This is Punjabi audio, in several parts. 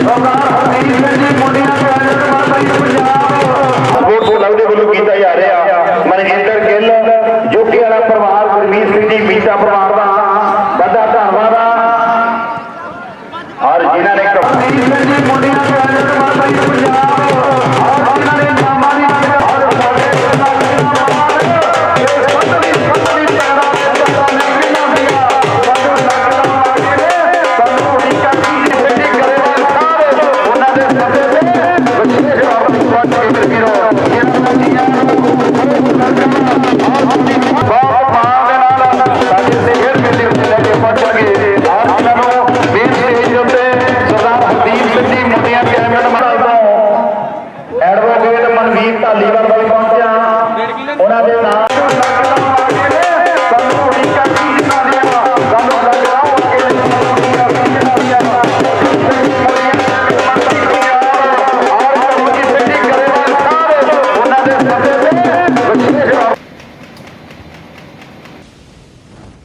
Vamos lá.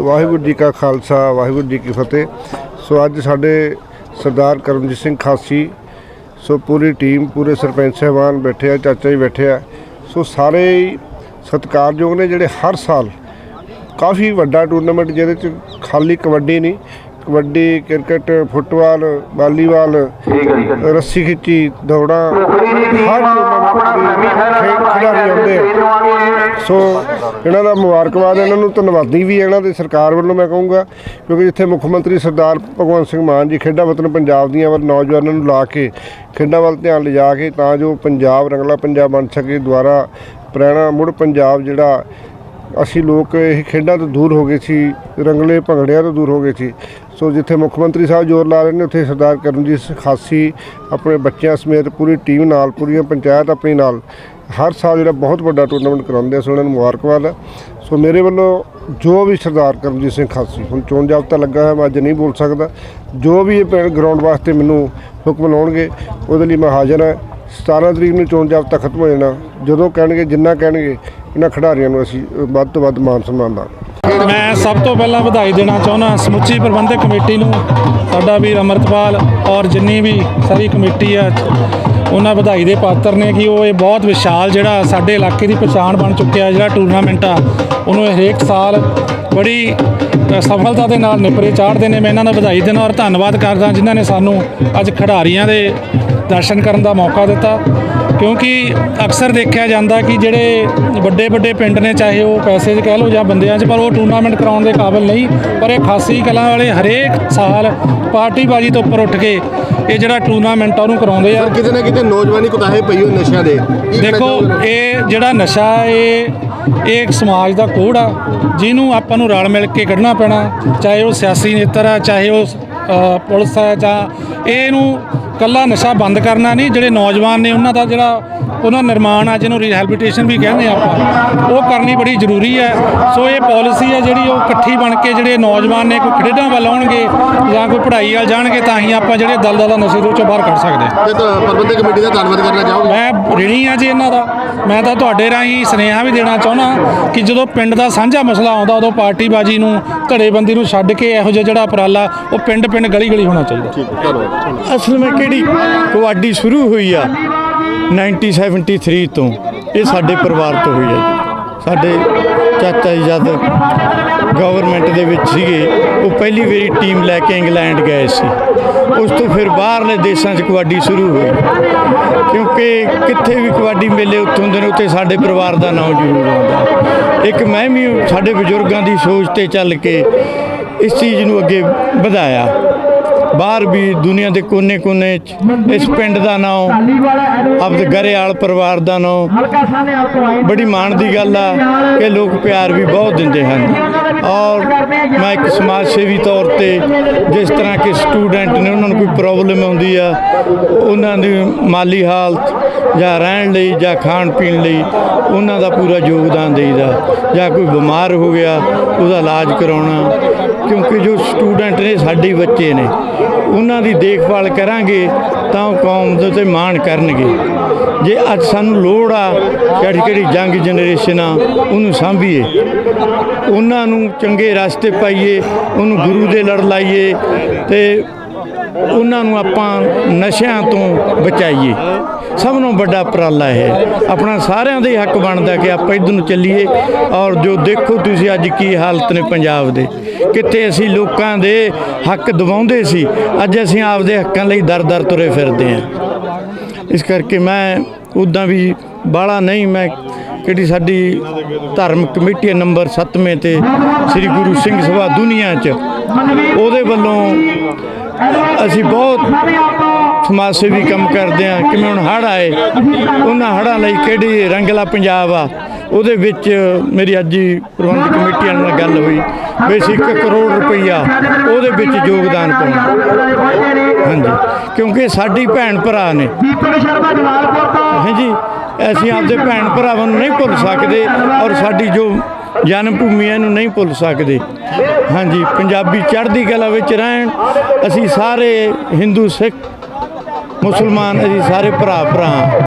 ਵਾਹਿਗੁਰੂ ਜੀ ਕਾ ਖਾਲਸਾ, ਵਾਹਿਗੁਰੂ ਜੀ ਕੀ ਫਤਿਹ। ਸੋ ਅੱਜ ਸਾਡੇ ਸਰਦਾਰ ਕਰਮਜੀਤ ਸਿੰਘ ਖਾਸੀ, ਸੋ ਪੂਰੀ ਟੀਮ, ਪੂਰੇ ਸਰਪੰਚ ਸਾਹਿਬਾਨ ਬੈਠੇ ਆ, ਚਾਚਾ ਜੀ ਬੈਠੇ ਆ। ਸੋ ਸਾਰੇ ਹੀ ਸਤਿਕਾਰਯੋਗ ਨੇ ਜਿਹੜੇ ਹਰ ਸਾਲ ਕਾਫੀ ਵੱਡਾ ਟੂਰਨਾਮੈਂਟ ਜਿਹਦੇ ਚ ਖਾਲੀ ਕਬੱਡੀ ਨਹੀਂ ਕਬੱਡੀ ਕ੍ਰਿਕਟ ਫੁੱਟਬਾਲ ਵਾਲੀਬਾਲ ਰੱਸੀ ਖਿੱਚੀ ਦੌੜਾਂ ਹਰ ਖਿਡਾਰੀ ਆਉਂਦੇ ਸੋ ਇਹਨਾਂ ਦਾ ਮੁਬਾਰਕਬਾਦ ਇਹਨਾਂ ਨੂੰ ਧੰਨਵਾਦੀ ਵੀ ਇਹਨਾਂ ਦੇ ਸਰਕਾਰ ਵੱਲੋਂ ਮੈਂ ਕਹੂੰਗਾ ਕਿਉਂਕਿ ਜਿੱਥੇ ਮੁੱਖ ਮੰਤਰੀ ਸਰਦਾਰ ਭਗਵੰਤ ਸਿੰਘ ਮਾਨ ਜੀ ਖੇਡਾਂ ਵਤਨ ਪੰਜਾਬ ਦੀਆਂ ਵੱਲ ਨੌਜਵਾਨਾਂ ਨੂੰ ਲਾ ਕੇ ਖੇਡਾਂ ਵੱਲ ਧਿਆਨ ਲਿਜਾ ਕੇ ਤਾਂ ਜੋ ਪੰਜਾਬ ਰੰਗਲਾ ਪੰਜਾਬ ਬਣ ਸਕੇ ਦੁਆਰਾ ਪੁਰਾਣਾ ਮੁੜ ਪੰਜਾਬ ਜਿਹੜਾ ਅਸੀਂ ਲੋਕ ਇਹ ਖੇਡਾਂ ਤੋਂ ਦੂਰ ਹੋ ਗਏ ਸੀ, ਰੰਗਲੇ ਭੰਗੜਿਆਂ ਤੋਂ ਦੂਰ ਹੋ ਗਏ ਸੀ। ਸੋ ਜਿੱਥੇ ਮੁੱਖ ਮੰਤਰੀ ਸਾਹਿਬ ਜ਼ੋਰ ਲਾ ਰਹੇ ਨੇ, ਉੱਥੇ ਸਰਦਾਰ ਕਰਮਜੀਤ ਸਿੰਘ ਖਾਸੀ ਆਪਣੇ ਬੱਚਿਆਂ ਸਮੇਤ ਪੂਰੀ ਟੀਮ ਨਾਲ, ਪੂਰੀਆਂ ਪੰਚਾਇਤ ਆਪਣੀ ਨਾਲ, ਹਰ ਸਾਲ ਜਿਹੜਾ ਬਹੁਤ ਵੱਡਾ ਟੂਰਨਾਮੈਂਟ ਕਰਾਉਂਦੇ ਆ ਸੋ ਉਹਨਾਂ ਨੂੰ ਮੁਬਾਰਕਬਾਦ ਹੈ ਸੋ ਮੇਰੇ ਵੱਲੋਂ ਜੋ ਵੀ ਸਰਦਾਰ ਕਰਮਜੀਤ ਸਿੰਘ ਖਾਸੀ, ਹੁਣ ਚੋਣ ਜਾਬਤਾ ਲੱਗਾ ਹੈ ਮੈਂ ਅੱਜ ਨਹੀਂ ਬੋਲ ਸਕਦਾ। ਜੋ ਵੀ ਇਹ ਗਰਾਊਂਡ ਵਾਸਤੇ ਮੈਨੂੰ ਹੁਕਮ ਲਾਉਣਗੇ, ਉਹਦੇ ਲਈ ਮੈਂ ਹਾਜ਼ਰ ਹਾਂ। 17 ਤਰੀਕ ਨੂੰ ਚੋਣ ਜਾਬਤਾ ਖਤਮ ਹੋ ਜਾਣਾ, ਜਦੋਂ ਕਹਿਣਗੇ, ਜਿੰਨਾ ਕਹਿਣਗੇ ਇਹਨਾਂ ਖਿਡਾਰੀਆਂ ਨੂੰ ਅਸੀਂ ਵੱਧ ਤੋਂ ਵੱਧ ਮਾਨ ਸਨਮਾਨ ਦਾਂਗੇ। ਮੈਂ ਸਭ ਤੋਂ ਪਹਿਲਾਂ ਵਧਾਈ ਦੇਣਾ ਚਾਹੁੰਦਾ ਸਮੁੱਚੀ ਪ੍ਰਬੰਧਕ ਕਮੇਟੀ ਨੂੰ, ਸਾਡਾ ਵੀਰ ਅਮਰਤਪਾਲ ਔਰ ਜਿੰਨੀ ਵੀ ਸਾਰੀ ਕਮੇਟੀ ਆ, ਉਹਨਾਂ ਵਧਾਈ ਦੇ ਪਾਤਰ ਨੇ ਕਿ ਉਹ ਇਹ ਬਹੁਤ ਵਿਸ਼ਾਲ ਜਿਹੜਾ ਸਾਡੇ ਇਲਾਕੇ ਦੀ ਪਛਾਣ ਬਣ ਚੁੱਕਿਆ ਜਿਹੜਾ ਟੂਰਨਾਮੈਂਟ ਆ, ਉਹਨੂੰ ਹਰੇਕ ਸਾਲ ਬੜੀ ਸਫਲਤਾ ਦੇ ਨਾਲ ਨਿਪਰੇ ਚਾੜਦੇ ਨੇ। ਮੈਂ ਇਹਨਾਂ ਦਾ ਵਧਾਈ ਦੇਣਾ ਔਰ ਧੰਨਵਾਦ ਕਰਦਾ ਜਿਨ੍ਹਾਂ ਨੇ ਸਾਨੂੰ ਅੱਜ ਖਿਡਾਰੀਆਂ ਦੇ ਦਰਸ਼ਨ ਕਰਨ ਦਾ ਮੌਕਾ ਦਿੱਤਾ। ਕਿਉਂਕਿ ਅਕਸਰ ਦੇਖਿਆ ਜਾਂਦਾ ਕਿ ਜਿਹੜੇ ਵੱਡੇ ਵੱਡੇ ਪਿੰਡ ਨੇ ਚਾਹੇ ਉਹ ਪੈਸੇ 'ਚ ਕਹਿ ਲਓ ਜਾਂ ਬੰਦਿਆਂ 'ਚ ਪਰ ਉਹ ਟੂਰਨਾਮੈਂਟ ਕਰਾਉਣ ਦੇ ਕਾਬਿਲ ਨਹੀਂ। ਪਰ ਇਹ ਖਾਸੀ ਕਲਾਂ ਵਾਲੇ ਹਰੇਕ ਸਾਲ ਪਾਰਟੀਬਾਜ਼ੀ ਤੋਂ ਉੱਪਰ ਉੱਠ ਕੇ ਇਹ ਜਿਹੜਾ ਟੂਰਨਾਮੈਂਟ ਆ ਉਹਨੂੰ ਕਰਾਉਂਦੇ ਆ। ਕਿਤੇ ਨਾ ਕਿਤੇ ਨੌਜਵਾਨੀ ਕੁਤਾਹੇ ਪਈ ਹੋਈ ਨਸ਼ਿਆਂ ਦੇ। ਦੇਖੋ? ਇਹ ਜਿਹੜਾ ਨਸ਼ਾ ਹੈ, ਇਹ ਇਹ ਇੱਕ ਸਮਾਜ ਦਾ ਕੋੜ ਆ ਜਿਹਨੂੰ ਆਪਾਂ ਨੂੰ ਰਲ ਮਿਲ ਕੇ ਕੱਢਣਾ ਪੈਣਾ ਚਾਹੇ ਉਹ ਸਿਆਸੀ ਨੇਤਰ ਆ ਚਾਹੇ ਉਹ ਪੁਲਿਸ ਹੈ ਜਾਂ ਇਹਨੂੰ ਕੱਲਾ ਨਸ਼ਾ ਬੰਦ ਕਰਨਾ ਨਹੀਂ ਜਿਹੜੇ ਨੌਜਵਾਨ ਨੇ ਉਹਨਾਂ ਦਾ ਜਿਹੜਾ ਉਹਨਾਂ ਨਿਰਮਾਣ ਆ ਜਿਹਨੂੰ ਰਿਹੈਬਿਲਿਟੇਸ਼ਨ ਵੀ ਕਹਿੰਦੇ ਆਪਾਂ ਉਹ ਕਰਨੀ ਬੜੀ ਜ਼ਰੂਰੀ ਹੈ। ਸੋ ਇਹ ਪਾਲਿਸੀ ਹੈ ਜਿਹੜੀ ਉਹ ਇਕੱਠੀ ਬਣ ਕੇ ਜਿਹੜੇ ਨੌਜਵਾਨ ਨੇ ਕੋਈ ਖੇਡਾਂ ਵੱਲ ਆਉਣਗੇ ਜਾਂ ਕੋਈ ਪੜ੍ਹਾਈ ਵੱਲ ਜਾਣਗੇ ਤਾਂ ਹੀ ਆਪਾਂ ਜਿਹੜੇ ਦਲਦਲ ਨਸ਼ੇ ਵਿੱਚੋਂ ਬਾਹਰ ਕੱਢ ਸਕਦੇ ਹਾਂ। ਤੇ ਤਾਂ ਪ੍ਰਬੰਧਕ ਕਮੇਟੀ ਦਾ ਧੰਨਵਾਦ ਕਰਨਾ ਚਾਹੋਗੇ? ਮੈਂ ਰਿਣੀ ਆ ਜੀ ਇਹਨਾਂ ਦਾ। ਮੈਂ ਤਾਂ ਤੁਹਾਡੇ ਰਾਹੀਂ ਸੁਨੇਹਾ ਵੀ ਦੇਣਾ ਚਾਹੁੰਦਾ ਕਿ ਜਦੋਂ ਪਿੰਡ ਦਾ ਸਾਂਝਾ ਮਸਲਾ ਆਉਂਦਾ ਉਦੋਂ ਪਾਰਟੀਬਾਜ਼ੀ ਨੂੰ ਧੜੇਬੰਦੀ ਨੂੰ ਛੱਡ ਕੇ ਇਹੋ ਜਿਹਾ ਜਿਹੜਾ ਉਪਰਾਲਾ ਉਹ ਪਿੰਡ ਪਿੰਡ ਗਲੀ ਗਲੀ ਹੋਣਾ ਚਾਹੀਦਾ। ਹੈ, ਅਸਲ ਵਿੱਚ ਕਿਹੜੀ ਕਬੱਡੀ ਸ਼ੁਰੂ ਹੋਈ ਆ? 1973 ਤੋਂ। ਇਹ ਸਾਡੇ ਪਰਿਵਾਰ ਤੋਂ ਹੋਈ ਆ ਜੀ। ਸਾਡੇ ਚਾਚਾ ਜੀ ਜਦ ਗਵਰਨਮੈਂਟ ਦੇ ਵਿੱਚ ਸੀਗੇ, ਉਹ ਪਹਿਲੀ ਵਾਰੀ ਟੀਮ ਲੈ ਕੇ ਇੰਗਲੈਂਡ ਗਏ ਸੀ। ਉਸ ਤੋਂ ਫਿਰ ਬਾਹਰਲੇ ਦੇਸ਼ਾਂ 'ਚ ਕਬੱਡੀ ਸ਼ੁਰੂ ਹੋਈ। ਕਿਉਂਕਿ ਕਿੱਥੇ ਵੀ ਕਬੱਡੀ ਮੇਲੇ ਉੱਥੇ ਹੁੰਦੇ ਨੇ, ਉੱਥੇ ਸਾਡੇ ਪਰਿਵਾਰ ਦਾ ਨਾਮ ਜ਼ਰੂਰ ਆਉਂਦਾ। ਇੱਕ ਮੈਂ ਵੀ ਸਾਡੇ ਬਜ਼ੁਰਗਾਂ ਦੀ ਸੋਚ ਤੇ ਚੱਲ ਕੇ ਇਸ ਚੀਜ਼ ਨੂੰ ਅੱਗੇ ਵਧਾਇਆ। ਬਾਹਰ ਵੀ ਦੁਨੀਆ ਦੇ ਕੋਨੇ-ਕੋਨੇ 'ਚ, ਇਸ ਪਿੰਡ ਦਾ ਨਾਮ ਆਪਦੇ ਗਰੇਵਾਲ ਪਰਿਵਾਰ ਦਾ ਨਾਮ ਬੜੀ ਮਾਣ ਦੀ ਗੱਲ ਆ ਕਿ ਲੋਕ ਪਿਆਰ ਵੀ ਬਹੁਤ ਦਿੰਦੇ ਹਨ। ਔਰ ਮੈਂ ਇੱਕ ਸਮਾਜ ਸੇਵੀ ਤੌਰ ਤੇ ਜਿਸ ਤਰ੍ਹਾਂ ਕਿ ਸਟੂਡੈਂਟ ਨੇ, ਉਹਨਾਂ ਨੂੰ ਕੋਈ ਪ੍ਰੋਬਲਮ ਆਉਂਦੀ ਆ, ਉਹਨਾਂ ਦੀ ਮਾਲੀ ਹਾਲਤ ਜਾਂ ਰਹਿਣ ਲਈ ਜਾਂ ਖਾਣ ਪੀਣ ਲਈ ਉਹਨਾਂ ਦਾ ਪੂਰਾ ਯੋਗਦਾਨ ਦੇਈਦਾ। ਜਾਂ ਕੋਈ ਬਿਮਾਰ ਹੋ ਗਿਆ, ਉਹਦਾ ਇਲਾਜ ਕਰਾਉਣਾ। ਕਿਉਂਕਿ ਜੋ ਸਟੂਡੈਂਟ ਨੇ, ਸਾਡੇ ਬੱਚੇ ਨੇ, ਉਹਨਾਂ ਦੀ ਦੇਖਭਾਲ ਕਰਾਂਗੇ ਤਾਂ ਉਹ ਕੌਮ ਦੇ ਉੱਤੇ ਮਾਣ ਕਰਨਗੇ। ਜੇ ਅੱਜ ਸਾਨੂੰ ਲੋੜ ਆ ਕਿਹੜੀ ਕਿਹੜੀ ਜੰਗ ਜਨਰੇਸ਼ਨ ਆ, ਉਹਨੂੰ ਸਾਂਭੀਏ। ਉਹਨਾਂ ਨੂੰ ਚੰਗੇ ਰਸਤੇ ਪਾਈਏ, ਉਹਨੂੰ ਗੁਰੂ ਦੇ ਲੜ ਲਾਈਏ ਤੇ ਉਹਨਾਂ ਨੂੰ ਆਪਾਂ ਨਸ਼ਿਆਂ ਤੋਂ ਬਚਾਈਏ। ਸਭ ਨੂੰ ਵੱਡਾ ਉਪਰਾਲਾ ਹੈ ਆਪਣਾ ਸਾਰਿਆਂ ਦਾ ਹੀ ਹੱਕ ਬਣਦਾ ਕਿ ਆਪਾਂ ਇੱਧਰ ਨੂੰ ਚੱਲੀਏ। ਔਰ ਜੋ ਦੇਖੋ ਤੁਸੀਂ ਅੱਜ ਕੀ ਹਾਲਤ ਨੇ ਪੰਜਾਬ ਦੇ। ਕਿੱਥੇ ਅਸੀਂ ਲੋਕਾਂ ਦੇ ਹੱਕ ਦਬਾਉਂਦੇ ਸੀ, ਅੱਜ ਅਸੀਂ ਆਪਦੇ ਹੱਕਾਂ ਲਈ ਦਰ-ਦਰ ਤੁਰੇ ਫਿਰਦੇ ਹਾਂ। ਇਸ ਕਰਕੇ ਮੈਂ ਉਦਾਂ ਵੀ ਬਾਲਾ ਨਹੀਂ, ਮੈਂ ਕਿਹੜੀ ਸਾਡੀ ਧਰਮ ਕਮੇਟੀ ਹੈ ਨੰਬਰ 7ਵੇਂ ਤੇ ਸ੍ਰੀ ਗੁਰੂ ਸਿੰਘ ਸਭਾ ਦੁਨੀਆ 'ਚ। ਉਹਦੇ ਵੱਲੋਂ ਅਸੀਂ ਬਹੁਤ ਸਮਾਜ ਸੇਵੀ ਕੰਮ ਕਰਦੇ ਹਾਂ। ਕਿਵੇਂ ਹੁਣ ਹੜ੍ਹ ਆਏ, ਉਹਨਾਂ ਹੜ੍ਹਾਂ ਲਈ ਕਿਹੜੀ ਰੰਗਲਾ ਪੰਜਾਬ ਆ? ਉਹਦੇ ਵਿੱਚ ਮੇਰੀ ਅੱਜ ਹੀ ਪ੍ਰਬੰਧਕ ਕਮੇਟੀਆਂ ਨਾਲ ਗੱਲ ਹੋਈ। ਵੀ ਅਸੀਂ 1 ਕਰੋੜ ਰੁਪਈਆ ਉਹਦੇ ਵਿੱਚ ਯੋਗਦਾਨ ਪਾਉਣਾ। ਹਾਂਜੀ। ਕਿਉਂਕਿ ਸਾਡੀ ਭੈਣ ਭਰਾ ਨੇ। ਹਾਂਜੀ। ਅਸੀਂ ਆਪਦੇ ਭੈਣ ਭਰਾਵਾਂ ਨੂੰ ਨਹੀਂ ਭੁੱਲ ਸਕਦੇ ਔਰ ਸਾਡੀ ਜੋ ਜਨਮ ਭੂਮੀ ਹੈ ਇਹਨੂੰ ਨਹੀਂ ਭੁੱਲ ਸਕਦੇ। ਹਾਂਜੀ, ਪੰਜਾਬੀ ਚੜ੍ਹਦੀ ਕਲਾ ਵਿੱਚ ਰਹਿਣ। ਅਸੀਂ ਸਾਰੇ ਹਿੰਦੂ, ਸਿੱਖ, ਮੁਸਲਮਾਨ, ਅਸੀਂ ਸਾਰੇ ਭਰਾ ਭਰਾ